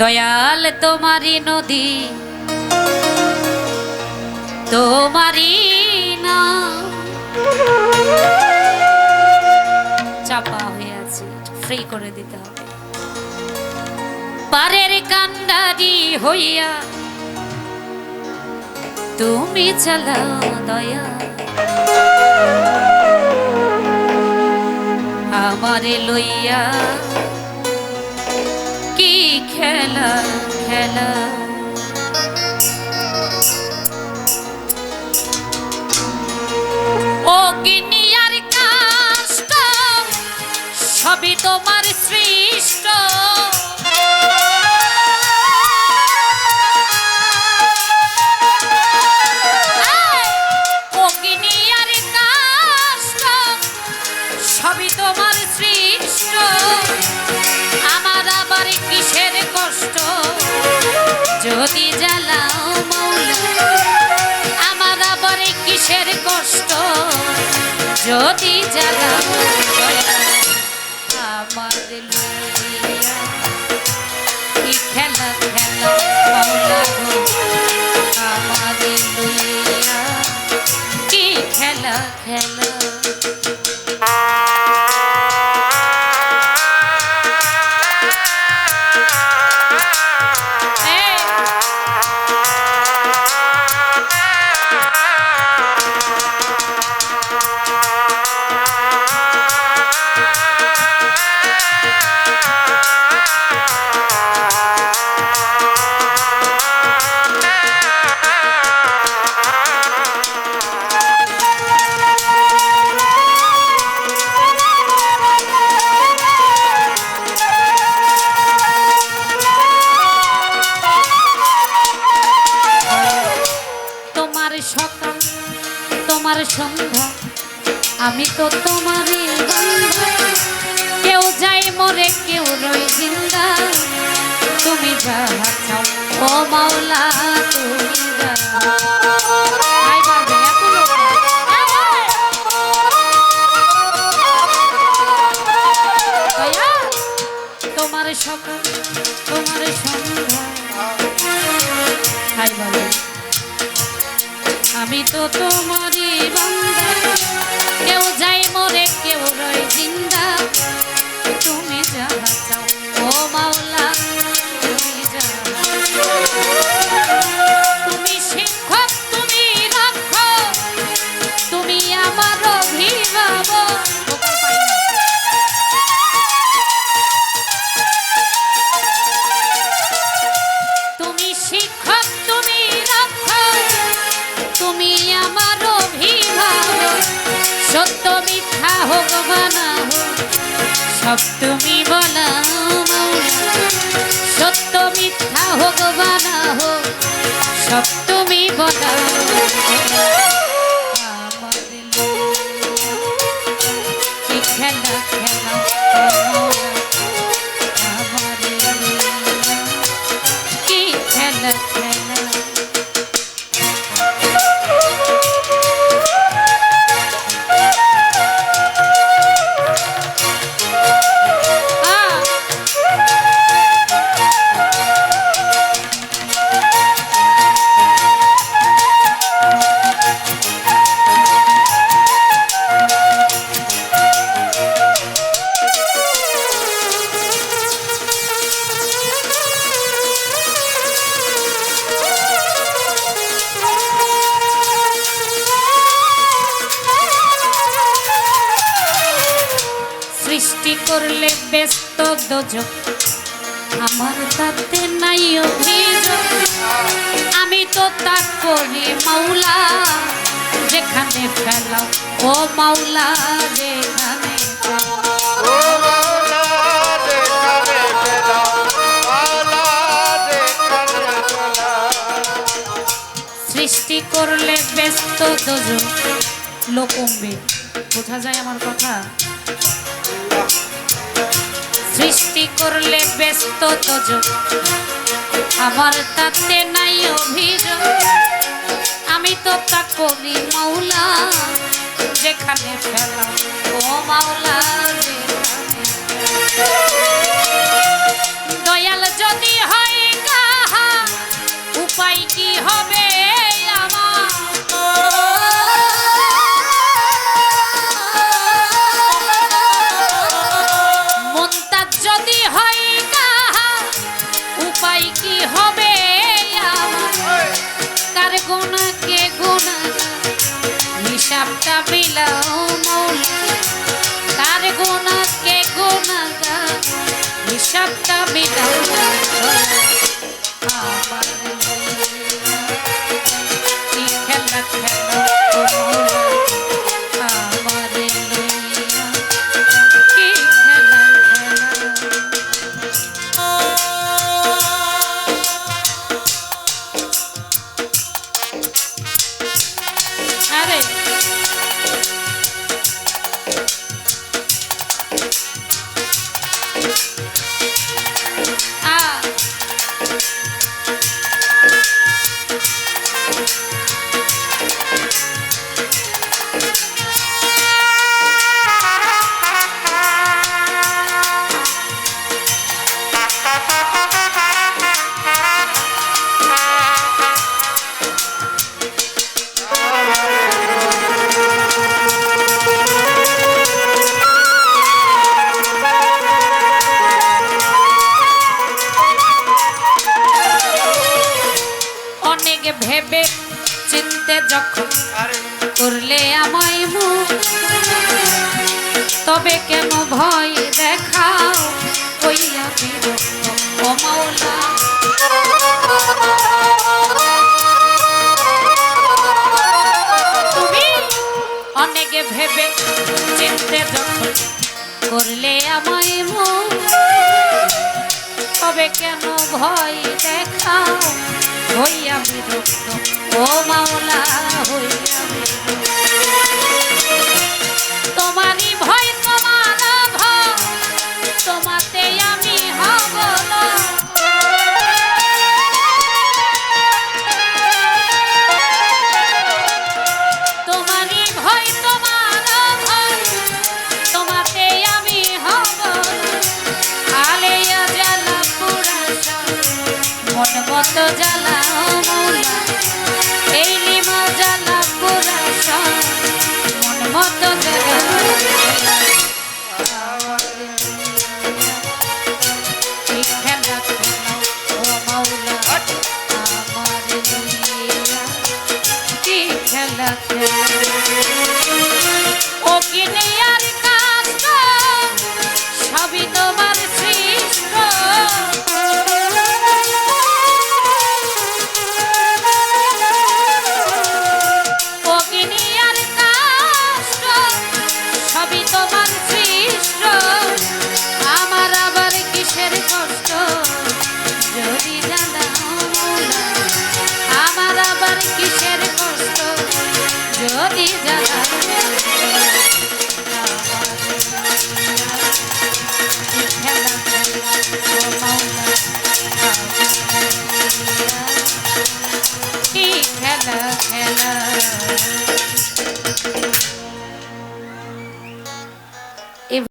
দয়াল তোমারি নদী, তোমারি না চাপা হয়ে আছে ফ্রি করে দিতে হবে। পারের কান্ডারি হইয়া তুমি চালা দয়া। আমারে লইয়া কি খেলা খেলা? অগ্নিয়ার কাষ্ট সবই তোমার সৃষ্ট। যদি জাগা আমার লইয়া কি খেলা খেলা মাওলা গো? আমার লইয়া কি খেলা খেলা আমি তো তোমারই কেউ যাই মরে, কেউ রই জিন্দা। তুমি যাহা চাও তুমি। তোমার সকাল তোমার সন্ধ্যা হাই বলো আমি তো তোমারই বান্দা কেউ যাই মরে, কেউ রয় জিন্দা। তুমি যাহা চাও, ও মাওলা সত্য মিথ্যা হোক মানা হোক, সব তুমি বলাও সত্য মিথ্যা হোক মানা হোক, সব তুমি বলা দোজক আমার তাতে নাই অভিযোগ। আমি তো তা করি মাওলা। যেখানে ফেলাও ও মাওলা যেখানে। সৃষ্টি করলে ব্যস্ত দোজক লোক কমবে বোঝা যায় আমার কথা? সৃষ্টি করলে ব্যস্ত তোজক আমার তাতে নাই অভিযোগ। আমি তো তা করি মাওলা, যেখানে ফেলা ও মাওলা, যেখানে হিসাবটা বিলাও যখন করলে আমায় মুখ তবে কেন ভয় দেখাও? হইয়া বিরক্ত ও তুমি অনেক ভেবে চিনতে যখন করলে আমায় মুখ তবে কেন ভয় দেখাও? হইয়া বিরক্ত ও মাওলা, হইয়া বিরক্ত তোমারই আমি হব। তোমারই ভয় তোমার আমি হব। আলেয়া জ্বালা পুরাশা মন মতো